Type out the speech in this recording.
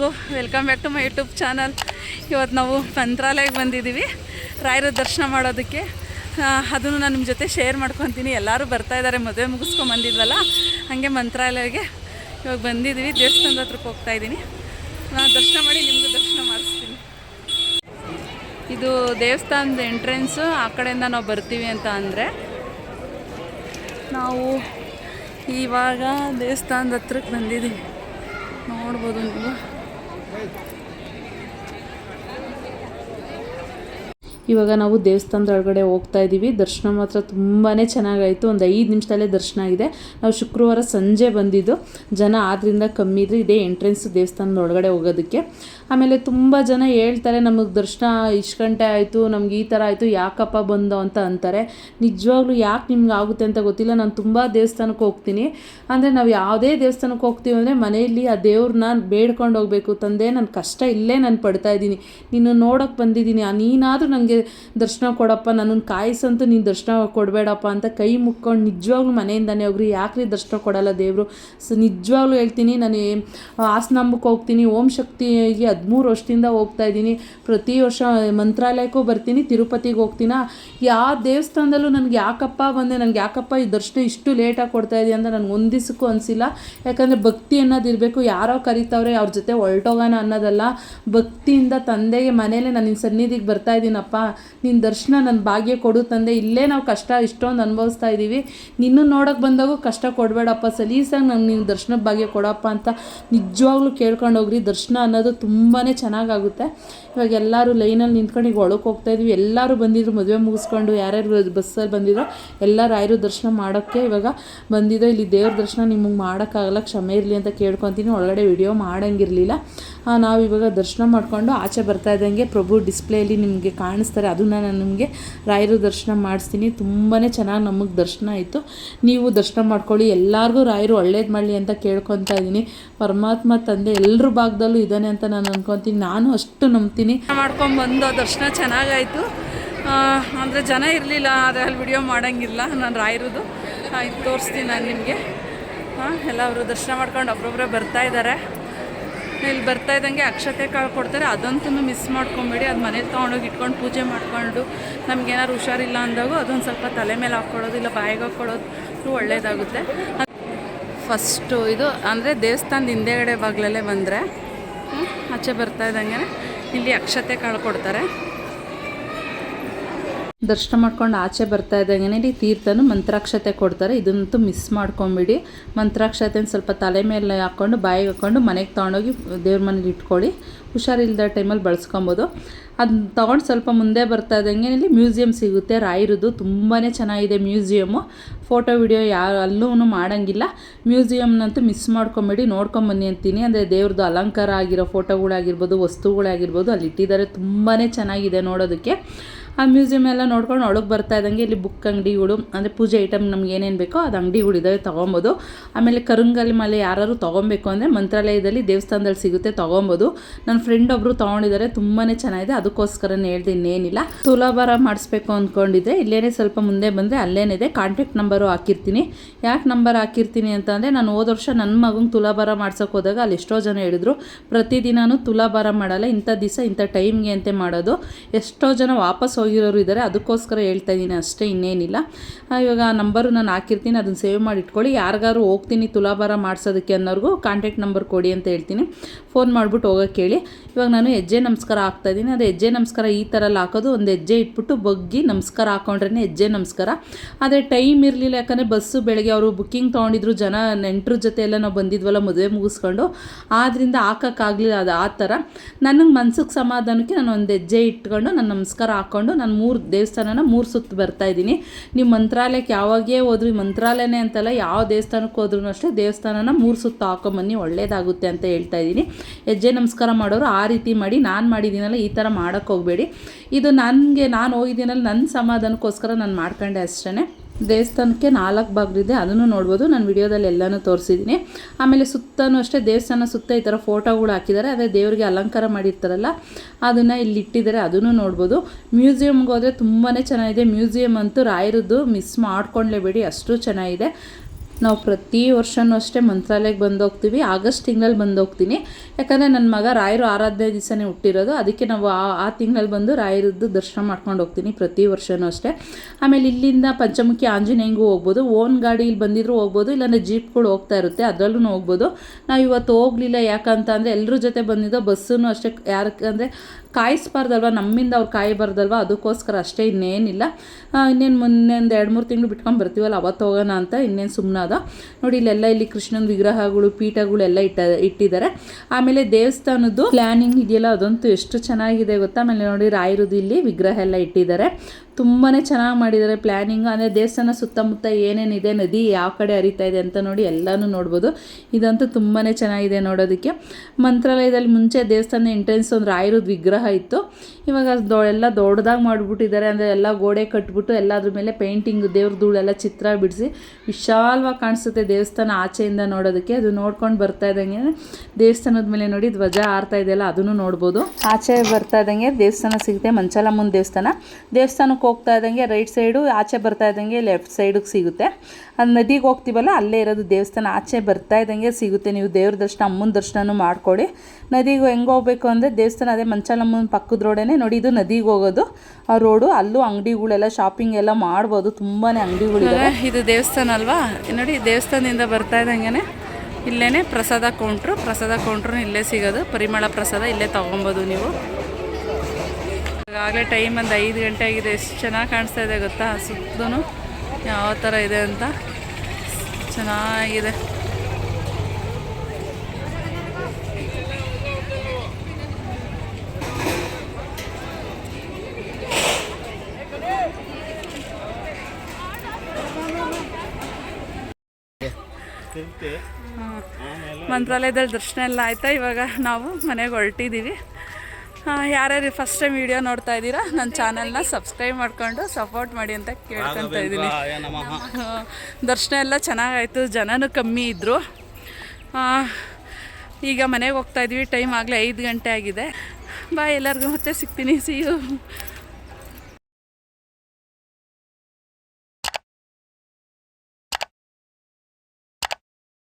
ಎಲ್ರಿಗೂ welcome back to my YouTube channel. ಇವತ್ತು ನಾವು ಮಂತ್ರಾಲಯಕ್ಕೆ ಬಂದಿದ್ದೀವಿ. ರಾಯರ ದರ್ಶನ ಮಾಡೋದಕ್ಕೆ. ಅದನ್ನು ನಾನು ನಿಮ್ಮ ಜೊತೆ ಶೇರ್ ಮಾಡ್ಕೊತೀನಿ. ಎಲ್ಲರೂ ಬರ್ತಾ ಇದ್ದಾರೆ, ಮದುವೆ ಮುಗಿಸ್ಕೊಂಡು ಬಂದಿದ್ವಲ್ಲ, ಹಾಗೆ ಮಂತ್ರಾಲಯಕ್ಕೆ ಇವಾಗ ಬಂದಿದ್ದೀವಿ. ದೇವಸ್ಥಾನದ ಹತ್ರಕ್ಕೆ ಹೋಗ್ತಾ ಇದ್ದೀನಿ. ನಾನು ದರ್ಶನ ಮಾಡಿ ನಿಮಗೂ ದರ್ಶನ ಮಾಡಿಸ್ತೀನಿ. ಇದು ದೇವಸ್ಥಾನದ ಎಂಟ್ರೆನ್ಸು. ಆ ಕಡೆಯಿಂದ ನಾವು ಬರ್ತೀವಿ ಅಂತ ಅಂದರೆ, ನಾವು ಇವಾಗ ದೇವಸ್ಥಾನದ ಹತ್ರಕ್ಕೆ ಬಂದಿದ್ದೀವಿ. ನೋಡ್ಬೋದು ನೀವು. ಇವಾಗ ನಾವು ದೇವಸ್ಥಾನದ ಒಳಗಡೆ ಹೋಗ್ತಾ ಇದ್ದೀವಿ. ದರ್ಶನ ಮಾತ್ರ ತುಂಬಾ ಚೆನ್ನಾಗಾಯಿತು. ಒಂದು ಐದು ನಿಮಿಷದಲ್ಲೇ ದರ್ಶನ ಆಗಿದೆ ನಾವು ಶುಕ್ರವಾರ ಸಂಜೆ ಬಂದಿದ್ದು. ಜನ ಆದ್ರಿಂದ ಕಮ್ಮಿ ಇದ್ರೆ ಇದೇ ಎಂಟ್ರೆನ್ಸ್ ದೇವಸ್ಥಾನದ ಒಳಗಡೆ ಹೋಗೋದಕ್ಕೆ. ಆಮೇಲೆ ತುಂಬ ಜನ ಹೇಳ್ತಾರೆ, ನಮಗೆ ದರ್ಶನ ಇಷ್ಟು ಗಂಟೆ ಆಯಿತು, ನಮ್ಗೆ ಈ ಥರ ಆಯಿತು, ಯಾಕಪ್ಪ ಬಂದು? ಅಂತ ಅಂತಾರೆ. ನಿಜವಾಗ್ಲೂ ಯಾಕೆ ನಿಮ್ಗೆ ಆಗುತ್ತೆ ಅಂತ ಗೊತ್ತಿಲ್ಲ. ನಾನು ತುಂಬ ದೇವಸ್ಥಾನಕ್ಕೆ ಹೋಗ್ತೀನಿ. ಅಂದರೆ ನಾವು ಯಾವುದೇ ದೇವಸ್ಥಾನಕ್ಕೆ ಹೋಗ್ತೀವಿ ಅಂದರೆ ಮನೆಯಲ್ಲಿ ಆ ದೇವ್ರನ್ನ ಬೇಡ್ಕೊಂಡು ಹೋಗಬೇಕು. ತಂದೆ ನನ್ನ ಕಷ್ಟ ಇಲ್ಲೇ ನಾನು ಪಡ್ತಾ ಇದ್ದೀನಿ. ನೀನು ನೋಡೋಕೆ ಬಂದಿದ್ದೀನಿ. ನೀನಾದರೂ ನನಗೆ ದರ್ಶನ ಕೊಡಪ್ಪ. ನನ್ನನ್ನು ಕಾಯಿಸಂತೂ ನೀನು ದರ್ಶನ ಕೊಡಬೇಡಪ್ಪ ಅಂತ ಕೈ ಮುಕ್ಕೊಂಡು ನಿಜವಾಗ್ಲೂ ಮನೆಯಿಂದನೇ ಹೋಗ್ರಿ. ಯಾಕ್ರಿ ದರ್ಶನ ಕೊಡಲ್ಲ ದೇವರು? ಸೊ ನಿಜವಾಗ್ಲೂ ಹೇಳ್ತೀನಿ, ನಾನು ಹಾಸನಾಂಬಕ್ಕೆ ಹೋಗ್ತೀನಿ. ಓಂ ಶಕ್ತಿಗೆ ಹದಿಮೂರು ವರ್ಷದಿಂದ ಹೋಗ್ತಾ ಇದ್ದೀನಿ. ಪ್ರತಿ ವರ್ಷ ಮಂತ್ರಾಲಯಕ್ಕೂ ಬರ್ತೀನಿ, ತಿರುಪತಿಗೆ ಹೋಗ್ತೀನ? ಯಾವ ದೇವಸ್ಥಾನದಲ್ಲೂ ನನಗೆ ಯಾಕಪ್ಪ ಬಂದೆ? ನನಗೆ ಯಾಕಪ್ಪ ಈ ದರ್ಶನ ಇಷ್ಟು ಲೇಟಾಗಿ ಕೊಡ್ತಾ ಇದೆಯಾ ಅಂತ ನನಗೆ ಒಂದು ಅನಿಸಿಲ್ಲ. ಯಾಕಂದರೆ ಭಕ್ತಿ ಅನ್ನೋದಿರಬೇಕು ಯಾರೋ ಕರಿತಾವ್ರೆ, ಅವ್ರ ಜೊತೆ ಹೊರಟೋಗೋಣ ಅನ್ನೋದಲ್ಲ. ಭಕ್ತಿಯಿಂದ ತಂದೆಗೆ ಮನೇಲೆ ನಾನು ನಿನ್ನ ಸನ್ನಿಧಿಗೆ ಬರ್ತಾ ಇದ್ದೀನಪ್ಪ. ನಿನ್ನ ದರ್ಶನ ನನ್ನ ಭಾಗ್ಯ ಕೊಡು ತಂದೆ. ಇಲ್ಲೇ ನಾವು ಕಷ್ಟ ಇಷ್ಟೊಂದು ಅನುಭವಿಸ್ತಾ ಇದ್ದೀವಿ ನಿನ್ನೂ ನೋಡೋಕೆ ಬಂದಾಗೂ ಕಷ್ಟ ಕೊಡಬೇಡಪ್ಪ. ಸಲೀಸಾಗಿ ನಂಗೆ ನಿನ್ನ ದರ್ಶನದ ಭಾಗ್ಯ ಕೊಡಪ್ಪ ಅಂತ ನಿಜವಾಗ್ಲೂ ಕೇಳ್ಕೊಂಡು ಹೋಗ್ರಿ. ದರ್ಶನ ಅನ್ನೋದು ತುಂಬಾ ಚೆನ್ನಾಗಾಗುತ್ತೆ. ಇವಾಗ ಎಲ್ಲರೂ ಲೈನಲ್ಲಿ ನಿಂತ್ಕೊಂಡು ಈಗ ಒಳಕ್ಕೆ ಹೋಗ್ತಾ ಇದ್ವಿ. ಎಲ್ಲರೂ ಬಂದಿದ್ರು, ಮದುವೆ ಮುಗಿಸ್ಕೊಂಡು ಯಾರ್ಯಾರು ಬಸ್ಸಲ್ಲಿ ಬಂದಿದ್ರು ಎಲ್ಲರೂ ರಾಯರು ದರ್ಶನ ಮಾಡೋಕ್ಕೆ ಇವಾಗ ಬಂದಿದ್ದೋ ಇಲ್ಲಿ ದೇವ್ರ ದರ್ಶನ ನಿಮಗೆ ಮಾಡೋಕ್ಕಾಗಲ್ಲ, ಕ್ಷಮೆ ಇರಲಿ ಅಂತ ಕೇಳ್ಕೊತೀನಿ. ಒಳಗಡೆ ವಿಡಿಯೋ ಮಾಡೋಂಗಿರಲಿಲ್ಲ. ನಾವು ಇವಾಗ ದರ್ಶನ ಮಾಡಿಕೊಂಡು ಆಚೆ ಬರ್ತಾ ಇದ್ದಂಗೆ ಪ್ರಭು ಡಿಸ್ಪ್ಲೇಲಿ ನಿಮಗೆ ಕಾಣಿಸ್ತಾರೆ. ಅದನ್ನು ನಾನು ನಿಮಗೆ ರಾಯರು ದರ್ಶನ ಮಾಡಿಸ್ತೀನಿ. ತುಂಬಾ ಚೆನ್ನಾಗಿ ನಮಗೆ ದರ್ಶನ ಆಯಿತು. ನೀವು ದರ್ಶನ ಮಾಡ್ಕೊಳ್ಳಿ. ಎಲ್ಲರಿಗೂ ರಾಯರು ಒಳ್ಳೇದು ಮಾಡಲಿ ಅಂತ ಕೇಳ್ಕೊತಾ ಇದ್ದೀನಿ ಪರಮಾತ್ಮ ತಂದೆ ಎಲ್ಲರ ಭಾಗದಲ್ಲೂ ಇದ್ದಾನೆ ಅಂತ ನಾನು ಅನ್ಕೊತೀನಿ ನಾನು ಅಷ್ಟು ನಂಬ್ತೀನಿ. ಮಾಡ್ಕೊಂಡು ಬಂದು ದರ್ಶನ ಚೆನ್ನಾಗಾಯಿತು. ಅಂದರೆ ಜನ ಇರಲಿಲ್ಲ, ಆದರೆ ಅಲ್ಲಿ ವಿಡಿಯೋ ಮಾಡೋಂಗಿಲ್ಲ, ನಾನು ರಾಯಿರೋದು. ಇದು ತೋರಿಸ್ತೀನಿ ನಾನು ನಿಮಗೆ. ಹಾಂ ಎಲ್ಲ ಅವರು ದರ್ಶನ ಮಾಡ್ಕೊಂಡು ಒಬ್ಬೊಬ್ಬರೇ ಬರ್ತಾ ಇದ್ದಾರೆ ಇಲ್ಲಿ ಬರ್ತಾ ಇದ್ದಂಗೆ ಅಕ್ಷತೆ ಕಾಳು ಕೊಡ್ತಾರೆ ಅದಂತೂ ಮಿಸ್ ಮಾಡ್ಕೊಂಬೇಡಿ. ಅದು ಮನೇಲಿ ತೊಗೊಂಡೋಗಿ ಇಟ್ಕೊಂಡು ಪೂಜೆ ಮಾಡಿಕೊಂಡು ನಮಗೇನಾದ್ರು ಹುಷಾರಿಲ್ಲ ಅಂದಾಗ ಅದೊಂದು ಸ್ವಲ್ಪ ತಲೆ ಮೇಲೆ ಹಾಕ್ಕೊಳ್ಳೋದು, ಇಲ್ಲ ಬಾಯಿಗೆ ಹಾಕ್ಕೊಳ್ಳೋದು ಒಳ್ಳೆಯದಾಗುತ್ತೆ ಫಸ್ಟು ಇದು, ಅಂದರೆ ದೇವಸ್ಥಾನದ ಹಿಂದೆಗಡೆ ಬಾಗಿಲಲ್ಲೇ ಬಂದರೆ ಆಚೆ ಬರ್ತಾ ಇದ್ದಂಗೆ. ಇಲ್ಲಿ ಅಕ್ಷತೆ ಕಾಳು ಕೊಡ್ತಾರೆ. ದರ್ಶನ ಮಾಡ್ಕೊಂಡು ಆಚೆ ಬರ್ತಾ ಇದ್ದಂಗೆ ಇಲ್ಲಿ ತೀರ್ಥನು ಮಂತ್ರಾಕ್ಷತೆ ಕೊಡ್ತಾರೆ. ಇದನ್ನಂತೂ ಮಿಸ್ ಮಾಡ್ಕೊಂಬಿಡಿ. ಮಂತ್ರಾಕ್ಷತೆನ ಸ್ವಲ್ಪ ತಲೆ ಮೇಲೆ ಹಾಕ್ಕೊಂಡು ಬಾಯಿಗೆ ಹಾಕ್ಕೊಂಡು ಮನೆಗೆ ತೊಗೊಂಡೋಗಿ ದೇವ್ರ ಮನೇಲಿ ಇಟ್ಕೊಳ್ಳಿ. ಹುಷಾರಿಲ್ಲದ ಟೈಮಲ್ಲಿ ಬಳಸ್ಕೊಬೋದು. ಅದು ತೊಗೊಂಡು ಸ್ವಲ್ಪ ಮುಂದೆ ಬರ್ತಾ ಇದ್ದಂಗೆ ಇಲ್ಲಿ ಮ್ಯೂಸಿಯಂ ಸಿಗುತ್ತೆ. ರಾಯರದು ತುಂಬಾ ಚೆನ್ನಾಗಿದೆ ಮ್ಯೂಸಿಯಮ್ಮು ಫೋಟೋ, ವಿಡಿಯೋ ಯಾರು ಅಲ್ಲೂ ಮಾಡೋಂಗಿಲ್ಲ. ಮ್ಯೂಸಿಯಮ್ನಂತೂ ಮಿಸ್ ಮಾಡ್ಕೊಂಬೇಡಿ, ನೋಡ್ಕೊಂಬನ್ನಿ ಅಂತೀನಿ. ಅಂದರೆ ದೇವ್ರದ್ದು ಅಲಂಕಾರ ಆಗಿರೋ ಫೋಟೋಗಳಾಗಿರ್ಬೋದು, ವಸ್ತುಗಳಾಗಿರ್ಬೋದು, ಅಲ್ಲಿ ಇಟ್ಟಿದ್ದಾರೆ. ತುಂಬಾ ಚೆನ್ನಾಗಿದೆ ನೋಡೋದಕ್ಕೆ. ಆ ಮ್ಯೂಸಿಯಮ್ ಎಲ್ಲ ನೋಡ್ಕೊಂಡು ಒಳಗೆ ಬರ್ತಾ ಇದ್ದಂಗೆ ಇಲ್ಲಿ ಬುಕ್ ಅಂಗಡಿಗಳು, ಅಂದರೆ ಪೂಜೆ ಐಟಮ್ ನಮ್ಗೆ ಏನೇನು ಬೇಕೋ ಅದು ಅಂಗಡಿಗಳಿದ್ದಾವೆ ತೊಗೊಬೋದು. ಆಮೇಲೆ ಕರುಂಗಲಿ ಮಲೆ ಯಾರು ತೊಗೊಬೇಕು ಅಂದರೆ ಮಂತ್ರಾಲಯದಲ್ಲಿ ದೇವಸ್ಥಾನದಲ್ಲಿ ಸಿಗುತ್ತೆ, ತೊಗೊಬೋದು. ನನ್ನ ಫ್ರೆಂಡ್ ಒಬ್ಬರು ತೊಗೊಂಡಿದ್ದಾರೆ ತುಂಬಾ ಚೆನ್ನಾಗಿದೆ. ಅದಕ್ಕೋಸ್ಕರನೇ ಹೇಳ್ದೆ ಇನ್ನೇನಿಲ್ಲ. ತುಲಾಭಾರ ಮಾಡಿಸ್ಬೇಕು ಅಂದ್ಕೊಂಡಿದ್ದೆ ಇಲ್ಲೇನೇ ಸ್ವಲ್ಪ ಮುಂದೆ ಬಂದರೆ ಅಲ್ಲೇನಿದೆ. ಕಾಂಟ್ಯಾಕ್ಟ್ ನಂಬರು ಹಾಕಿರ್ತೀನಿ. ಯಾಕೆ ನಂಬರ್ ಹಾಕಿರ್ತೀನಿ ಅಂತಂದರೆ, ನಾನು ಹೋದ ವರ್ಷ ನನ್ನ ಮಗಂಗೆ ತುಲಾಭಾರ ಮಾಡ್ಸೋಕೆ ಹೋದಾಗ ಅಲ್ಲಿ ಎಷ್ಟೋ ಜನ ಹೇಳಿದ್ರು ಪ್ರತಿದಿನವೂ ತುಲಾಭಾರ ಮಾಡಲ್ಲ, ಇಂಥ ದಿವಸ ಇಂಥ ಟೈಮ್ಗೆ ಅಂತೆ ಮಾಡೋದು. ಎಷ್ಟೋ ಜನ ವಾಪಸ್ ಹೋಗಿರೋರು ಇದ್ದಾರೆ ಅದಕ್ಕೋಸ್ಕರ ಹೇಳ್ತಾ ಇದ್ದೀನಿ ಅಷ್ಟೇ, ಇನ್ನೇನಿಲ್ಲ. ಇವಾಗ ಆ ನಂಬರು ನಾನು ಹಾಕಿರ್ತೀನಿ ಅದನ್ನು ಸೇವ್ ಮಾಡಿ ಇಟ್ಕೊಳ್ಳಿ. ಯಾರಿಗಾರು ಹೋಗ್ತೀನಿ ತುಲಾಭಾರ ಮಾಡಿಸೋದಕ್ಕೆ ಅನ್ನೋರ್ಗೂ ಕಾಂಟ್ಯಾಕ್ಟ್ ನಂಬರ್ ಕೊಡಿ ಅಂತ ಹೇಳ್ತೀನಿ. ಫೋನ್ ಮಾಡಿಬಿಟ್ಟು ಹೋಗೋಕ್ಕೆ ಹೇಳಿ ಇವಾಗ ನಾನು ಹೆಜ್ಜೆ ನಮಸ್ಕಾರ ಹಾಕ್ತಾ ಇದ್ದೀನಿ. ಅದು ಹೆಜ್ಜೆ ನಮಸ್ಕಾರ ಈ ಥರ ಹಾಕೋದು, ಒಂದು ಹೆಜ್ಜೆ ಇಟ್ಬಿಟ್ಟು ಬಗ್ಗಿ ನಮಸ್ಕಾರ ಹಾಕೊಂಡ್ರೆ ಹೆಜ್ಜೆ ನಮಸ್ಕಾರ. ಆದರೆ ಟೈಮ್ ಇರಲಿಲ್ಲ ಯಾಕಂದರೆ ಬಸ್ಸು ಬೆಳಗ್ಗೆ ಅವರು ಬುಕ್ಕಿಂಗ್ ತೊಗೊಂಡಿದ್ರು, ಜನ ನೆಂಟ್ರ ಜೊತೆ ಎಲ್ಲ ನಾವು ಬಂದಿದ್ವಲ್ಲ ಮದುವೆ ಮುಗಿಸ್ಕೊಂಡು. ಆದ್ದರಿಂದ ಹಾಕೋಕ್ಕಾಗಲಿಲ್ಲ ಅದು ಆ ಥರ. ನನಗೆ ಮನ್ಸಿಗೆ ಸಮಾಧಾನಕ್ಕೆ ನಾನು ಒಂದು ಹೆಜ್ಜೆ ಇಟ್ಕೊಂಡು ನಾನು ನಮಸ್ಕಾರ ಹಾಕ್ಕೊಂಡು ನಾನು ಮೂರು ದೇವಸ್ಥಾನನ ಮೂರು ಸುತ್ತು ಬರ್ತಾ ಇದ್ದೀನಿ. ನೀವು ಮಂತ್ರಾಲಯಕ್ಕೆ ಯಾವಾಗೇ ಹೋದ್ರಿ, ಮಂತ್ರಾಲಯನೇ ಅಂತಲ್ಲ ಯಾವ ದೇವಸ್ಥಾನಕ್ಕೆ ಹೋದ್ರೂ ಅಷ್ಟೇ ದೇವಸ್ಥಾನನ ಮೂರು ಸುತ್ತು ಹಾಕೊಂಬನ್ನಿ, ಒಳ್ಳೇದಾಗುತ್ತೆ ಅಂತ ಹೇಳ್ತಾ ಇದ್ದೀನಿ. ಹೆಜ್ಜೆ ನಮಸ್ಕಾರ ಮಾಡೋರು ಆ ರೀತಿ ಮಾಡಿ, ನಾನು ಮಾಡಿದ್ದೀನಲ್ಲ ಈ ಥರ ಮಾಡೋಕ್ಕೆ ಹೋಗಬೇಡಿ. ಇದು ನನಗೆ, ನಾನು ಹೋಗಿದ್ದೀನಲ್ಲ ನನ್ನ ಸಮಾಧಾನಕ್ಕೋಸ್ಕರ ನಾನು ಮಾಡ್ಕೊಂಡೆ ಅಷ್ಟೇ ದೇವಸ್ಥಾನಕ್ಕೆ ನಾಲ್ಕು ಬಾಗಿಲಿದೆ ಅದನ್ನು ನೋಡ್ಬೋದು. ನಾನು ವಿಡಿಯೋದಲ್ಲಿ ಎಲ್ಲನೂ ತೋರಿಸಿದ್ದೀನಿ ಆಮೇಲೆ ಸುತ್ತನೂ ಅಷ್ಟೇ ದೇವಸ್ಥಾನ ಸುತ್ತ ಈ ಥರ ಫೋಟೋಗಳು ಹಾಕಿದ್ದಾರೆ ಅದೇ ದೇವರಿಗೆ ಅಲಂಕಾರ ಮಾಡಿರ್ತಾರಲ್ಲ, ಅದನ್ನು ಇಲ್ಲಿ ಇಟ್ಟಿದ್ದಾರೆ ಅದನ್ನು ನೋಡ್ಬೋದು. ಮ್ಯೂಸಿಯಮ್ಗೆ ಹೋದರೆ ತುಂಬಾ ಚೆನ್ನಾಗಿದೆ. ಮ್ಯೂಸಿಯಮ್ ಅಂತೂ ರಾಯರದ್ದು ಮಿಸ್ ಮಾಡ್ಕೊಳ್ಳೇಬೇಡಿ ಅಷ್ಟು ಚೆನ್ನಾಗಿದೆ. ನಾವು ಪ್ರತಿ ವರ್ಷವೂ ಅಷ್ಟೇ ಮಂತ್ರಾಲಯಕ್ಕೆ ಬಂದು ಹೋಗ್ತೀವಿ ಆಗಸ್ಟ್ ತಿಂಗಳಲ್ಲಿ ಬಂದು ಹೋಗ್ತೀನಿ ಯಾಕಂದರೆ ನನ್ನ ಮಗ ರಾಯರು ಆರಾಧನೆ ದಿವಸನೇ ಹುಟ್ಟಿರೋದು. ಅದಕ್ಕೆ ನಾವು ಆ ಆ ತಿಂಗಳಲ್ಲಿ ಬಂದು ರಾಯರದ್ದು ದರ್ಶನ ಮಾಡ್ಕೊಂಡು ಹೋಗ್ತೀನಿ ಪ್ರತಿ ವರ್ಷವೂ ಅಷ್ಟೇ. ಆಮೇಲೆ ಇಲ್ಲಿಂದ ಪಂಚಮುಖಿ ಆಂಜನೇಯಂಗೂ ಹೋಗ್ಬೋದು. ಓನ್ ಗಾಡಿಲಿ ಬಂದಿದ್ರು ಹೋಗ್ಬೋದು. ಇಲ್ಲಾಂದರೆ ಜೀಪ್ಗಳು ಹೋಗ್ತಾ ಇರುತ್ತೆ. ಅದರಲ್ಲೂ ಹೋಗ್ಬೋದು. ನಾವು ಇವತ್ತು ಹೋಗಲಿಲ್ಲ ಯಾಕಂತ ಅಂದರೆ ಎಲ್ಲರ ಜೊತೆ ಬಂದಿದ್ದೋ ಬಸ್ಸೂ ಅಷ್ಟೇ. ಯಾರಕ್ಕಂದರೆ ಕಾಯಿಸ್ಬಾರ್ದಲ್ವ? ನಮ್ಮಿಂದ ಅವ್ರು ಕಾಯಬಾರ್ದಲ್ವ? ಅದಕ್ಕೋಸ್ಕರ ಅಷ್ಟೇ, ಇನ್ನೇನಿಲ್ಲ. ಇನ್ನೇನು ಮೊನ್ನೆ ಒಂದು ಎರಡು ಮೂರು ತಿಂಗಳು ಬಿಟ್ಕೊಂಡು ಬರ್ತೀವಲ್ಲ ಅವತ್ತು ಹೋಗೋಣ ಅಂತ ಇನ್ನೇನು ಸುಮ್ಮನಾದ ನೋಡಿ, ಇಲ್ಲೆಲ್ಲ ಇಲ್ಲಿ ಕೃಷ್ಣನ ವಿಗ್ರಹಗಳು ಪೀಠಗಳು ಎಲ್ಲ ಇಟ್ಟ ಇಟ್ಟಿದ್ದಾರೆ ಆಮೇಲೆ ದೇವಸ್ಥಾನದ್ದು ಪ್ಲ್ಯಾನಿಂಗ್ ಇದೆಯಲ್ಲ, ಅದಂತೂ ಎಷ್ಟು ಚೆನ್ನಾಗಿದೆ ಗೊತ್ತಾ? ಆಮೇಲೆ ನೋಡಿ, ರಾಯರದು ಇಲ್ಲಿ ವಿಗ್ರಹ ಎಲ್ಲ ಇಟ್ಟಿದ್ದಾರೆ ತುಂಬಾ ಚೆನ್ನಾಗಿ ಮಾಡಿದ್ದಾರೆ ಪ್ಲ್ಯಾನಿಂಗ್ ಅಂದರೆ ದೇವಸ್ಥಾನ ಸುತ್ತಮುತ್ತ ಏನೇನಿದೆ, ನದಿ ಯಾವ ಕಡೆ ಹರಿತಾ ಇದೆ ಅಂತ ನೋಡಿ ಎಲ್ಲನೂ ನೋಡ್ಬೋದು. ಇದಂತೂ ತುಂಬಾ ಚೆನ್ನಾಗಿದೆ ನೋಡೋದಕ್ಕೆ. ಮಂತ್ರಾಲಯದಲ್ಲಿ ಮುಂಚೆ ದೇವಸ್ಥಾನ ಎಂಟ್ರೆನ್ಸ್ ಒಂದು ರಾಯರದ್ದು ವಿಗ್ರಹ ಇತ್ತು. ಇವಾಗ ದೊ, ಎಲ್ಲ ದೊಡ್ಡದಾಗಿ ಮಾಡಿಬಿಟ್ಟಿದ್ದಾರೆ. ಅಂದರೆ ಎಲ್ಲ ಗೋಡೆ ಕಟ್ಬಿಟ್ಟು ಎಲ್ಲದ್ರ ಮೇಲೆ ಪೇಂಟಿಂಗ್ ದೇವ್ರ ಧೂಳೆಲ್ಲ ಚಿತ್ರ ಬಿಡಿಸಿ ವಿಶಾಲವಾಗಿ ಕಾಣಿಸುತ್ತೆ ದೇವಸ್ಥಾನ ಆಚೆಯಿಂದ ನೋಡೋದಕ್ಕೆ. ಅದು ನೋಡ್ಕೊಂಡು ಬರ್ತಾ ಇದ್ದಂಗೆ. ದೇವಸ್ಥಾನದ ಮೇಲೆ ನೋಡಿ ಧ್ವಜ ಆರ್ತಾ ಇದೆಯಲ್ಲ ಅದನ್ನು ನೋಡ್ಬೋದು. ಆಚೆ ಬರ್ತಾ ಇದ್ದಂಗೆ ದೇವಸ್ಥಾನ ಸಿಗುತ್ತೆ. ಮಂಚಾಲಮ್ಮನ ದೇವಸ್ಥಾನ. ದೇವಸ್ಥಾನಕ್ಕೆ ಹೋಗ್ತಾ ಇದ್ದಂಗೆ ರೈಟ್ ಸೈಡು, ಆಚೆ ಬರ್ತಾ ಇದ್ದಂಗೆ ಲೆಫ್ಟ್ ಸೈಡಿಗೆ ಸಿಗುತ್ತೆ. ಅದು ನದಿಗೆ ಹೋಗ್ತೀವಲ್ಲ, ಅಲ್ಲೇ ಇರೋದು ದೇವಸ್ಥಾನ ಆಚೆ ಬರ್ತಾ ಇದ್ದಂಗೆ ಸಿಗುತ್ತೆ. ನೀವು ದೇವ್ರ ದರ್ಶನ, ಅಮ್ಮನ ದರ್ಶನನೂ ಮಾಡ್ಕೊಳ್ಳಿ ನದಿಗೆ ಹೆಂಗೆ ಹೋಗ್ಬೇಕು ಅಂದರೆ ದೇವಸ್ಥಾನ ಅದೇ ಮಂಚಾಲಮ್ಮನ ಪಕ್ಕದ ರೋಡೇ ನೋಡಿ, ಇದು ನದಿಗೆ ಹೋಗೋದು. ಆ ರೋಡು, ಅಲ್ಲೂ ಅಂಗಡಿಗಳೆಲ್ಲ, ಶಾಪಿಂಗ್ ಎಲ್ಲ ಮಾಡ್ಬೋದು. ತುಂಬಾ ಅಂಗಡಿಗಳಿವೆ ಇದು ದೇವಸ್ಥಾನ ಅಲ್ವಾ? ನೋಡಿ, ದೇವಸ್ಥಾನದಿಂದ ಬರ್ತಾ ಇದ್ದಂಗೆ ಇಲ್ಲೇ ಪ್ರಸಾದ ಕೌಂಟ್ರು ಪ್ರಸಾದ ಕೌಂಟ್ರು ಇಲ್ಲೇ ಸಿಗೋದು. ಪರಿಮಳ ಪ್ರಸಾದ ಇಲ್ಲೇ ತೊಗೊಬೋದು ನೀವು. ಈಗಾಗಲೇ ಟೈಮ್ ಒಂದು ಐದು ಗಂಟೆ ಆಗಿದೆ. ಎಷ್ಟು ಚೆನ್ನಾಗಿ ಕಾಣಿಸ್ತಾ ಇದೆ ಗೊತ್ತಾ? ಸುತ್ತಲೂ ಯಾವ ಥರ ಇದೆ ಅಂತ. ಚೆನ್ನಾಗಿದೆ. ಮಂತ್ರಾಲಯದಲ್ಲಿ ದರ್ಶನ ಎಲ್ಲ ಆಯ್ತಾ ಇವಾಗ? ನಾವು ಮನೆಗೆ ಹೊರಟಿದ್ದೀವಿ. ಯಾರ್ಯಾರು ಫಸ್ಟ್ ಟೈಮ್ ವಿಡಿಯೋ ನೋಡ್ತಾ ಇದ್ದೀರಾ ನನ್ನ ಚಾನಲ್ನ ಸಬ್ಸ್ಕ್ರೈಬ್ ಮಾಡ್ಕೊಂಡು ಸಪೋರ್ಟ್ ಮಾಡಿ ಅಂತ ಕೇಳ್ಕೊತಾ ಇದ್ದೀನಿ. ದರ್ಶನ ಎಲ್ಲ ಚೆನ್ನಾಗಾಯಿತು ಜನನೂ ಕಮ್ಮಿ ಇದ್ದರು ಈಗ ಮನೆಗೆ ಹೋಗ್ತಾ ಇದ್ವಿ ಟೈಮ್ ಆಗಲೇ ಐದು ಗಂಟೆ ಆಗಿದೆ. ಬಾಯ್ ಎಲ್ಲರಿಗೂ ಮತ್ತೆ ಸಿಗ್ತೀನಿ ಸಿ ಯು